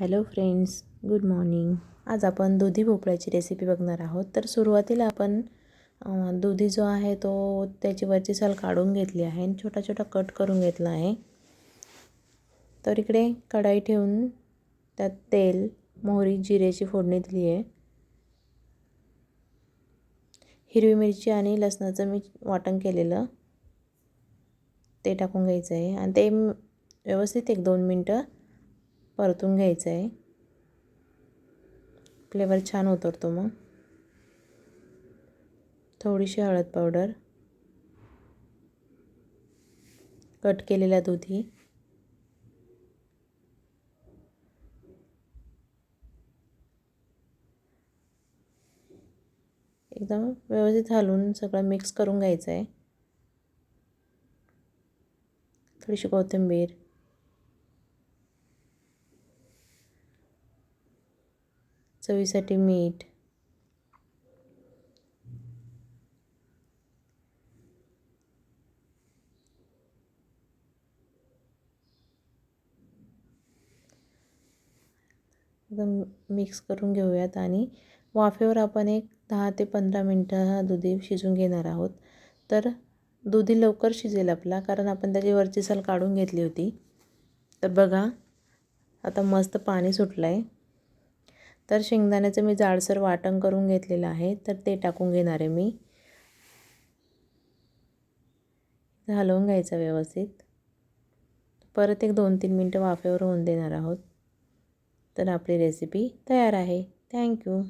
Hello friends good morning. आज आपण दुधी भोपळ्याची रेसिपी बघणार आहोत. तर सुरुवातीला आपण दुधी जो आहे तो त्याची वरची साल काढून घेतली आहे आणि छोटा छोटा कट करून घेतला आहे. तर इकडे कढाई ठेवून त्यात तेल मोहरी जिरेची फोडणी दिली आहे. हिरवी मिरची आणि लसणाचं मी वाटण केलेलं. ते टाकून घ्यायचं आहे. आणि ते व्यवस्थित एक दोन मिनटं परतून घ्यायचं आहे. फ्लेवर छान उतरतो मग. थोडीशी हळद पावडर. कट केलेला दुधी. एकदम व्यवस्थित हलवून सगळं मिक्स करून घ्यायचं आहे. थोडीशी कोथिंबीर. चवीसाठी मीठ. एकदम मिक्स करून घेऊयात आणि वाफेवर आपण एक दहा ते पंधरा मिनटं हा दुधी शिजून घेणार आहोत. तर दुधी लवकर शिजेल आपला कारण आपण त्याची वरची साल काढून घेतली होती. तर बघा आता मस्त पाणी सुटलं आहे तर शेंगदाण्याचं मी जाडसर वाटण करून घेतलेलं आहे तर ते टाकून घेणार आहे मी. हलवून घ्यायचं व्यवस्थित. परत एक दोन तीन मिनटं वाफेवर होऊन देणार आहोत. तर आपली रेसिपी तयार आहे. थँक्यू